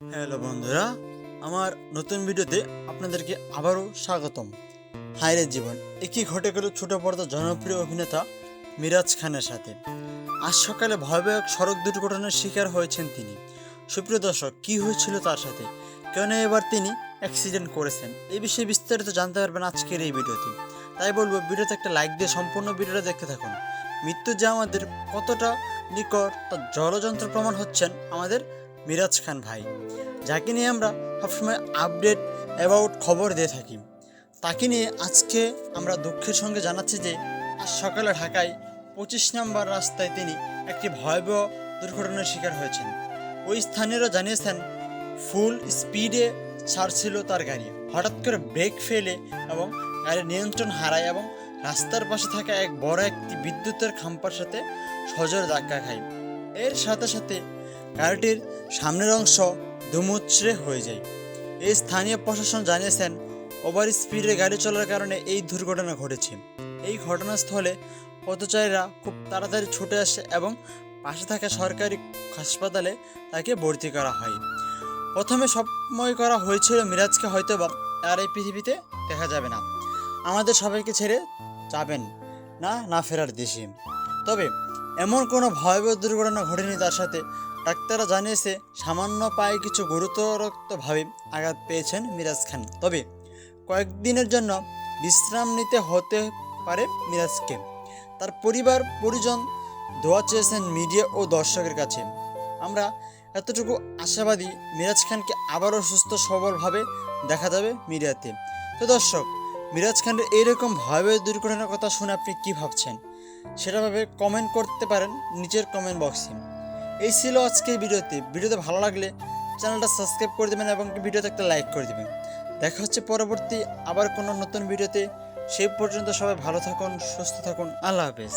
Hello বন্ধুরা, আমার নতুন ভিডিওতে আপনাদেরকে আবারও স্বাগতম। হায়রে জীবন একই ঘটে গেল ছোট পর্দা জনপ্রিয় অভিনেতা মিরাজ খানের সাথে? আজ সকালে ভয়াবহ সড়ক দুর্ঘটনার শিকার হয়েছেন তিনি। সুপ্রিয় দর্শক, কী হয়েছিল তার সাথে? কেন এবার তিনি অ্যাক্সিডেন্ট করেছেন? এই বিষয়ে বিস্তারিত জানতে পারবেন আজকের এই ভিডিওতে। তাই বলব, ভিডিওতে একটা লাইক দিয়ে সম্পূর্ণ ভিডিওটা দেখতে থাকুন। মৃত্যু যে আমাদের কতটা নিকট, তার জলযন্ত্র প্রমাণ হচ্ছেন আমাদের মিরাজ খান ভাই, যাকে নিয়ে আমরা সবসময় আপডেট অ্যাবাউট খবর দিয়ে থাকি। তাকে নিয়ে আজকে আমরা দুঃখের সঙ্গে জানাচ্ছি যে আজ সকালে ঢাকায় পঁচিশ নম্বর রাস্তায় তিনি একটি ভয়াবহ দুর্ঘটনার শিকার হয়েছেন। ওই স্থানীয়রা জানিয়েছেন ফুল স্পিডে ছাড়ছিল তার গাড়ি। হঠাৎ করে ব্রেক ফেলে এবং গাড়ির নিয়ন্ত্রণ হারায় এবং রাস্তার পাশে থাকা এক বড় একটি বিদ্যুতের খাম্পার সাথে সজোরে ধাক্কা খায়। এর সাথে সাথে গাড়িটির সামনের অংশ দুমুচড়ে হয়ে যায়। এই স্থানীয় প্রশাসন জানিয়েছেন, ওভার স্পিডে গাড়ি চলার কারণে এই দুর্ঘটনা ঘটেছে। এই ঘটনাস্থলে পথচারীরা খুব তাড়াতাড়ি ছুটে আসে এবং পাশে থাকা সরকারি হাসপাতালে তাকে ভর্তি করা হয়। প্রথমে সময় করা হয়েছিল মিরাজকে হয়তো বা আর এই পৃথিবীতে দেখা যাবে না। আমাদের সবাইকে ছেড়ে যাবেন না না ফেরার দেশে। তবে এমন কোনো ভয়াবহ দুর্ঘটনা ঘটেনি তার সাথে ডাক্তাররা জানিয়েছে, সামান্য পায়ে কিছু গুরুতরভাবে আঘাত পেয়েছেন মিরাজ খান। তবে কয়েকদিনের জন্য বিশ্রাম নিতে হতে পারে মিরাজকে। তার পরিবার, পরিজন দোয়া চেয়েছেন মিডিয়া ও দর্শকের কাছে। আমরা এতটুকু আশাবাদী মিরাজ খানকে আবারও সুস্থ সবলভাবে দেখা যাবে মিডিয়াতে। তো দর্শক, মিরাজ খানের এইরকম ভয়াবহ দুর্ঘটনার কথা শুনে আপনি কী ভাবছেন? সেটা ভাবে কমেন্ট করতে পারেন নিচের কমেন্ট বক্সে এই ছিল আজকের ভিডিওতে। ভিডিওতে ভালো লাগলে চ্যানেলটা সাবস্ক্রাইব করে দেবেন এবং ভিডিওতে একটা লাইক করে দেবেন। দেখা হচ্ছে পরবর্তী আবার কোনো নতুন ভিডিওতে। সেই পর্যন্ত সবাই ভালো থাকুন, সুস্থ থাকুন। আল্লাহ হাফেজ।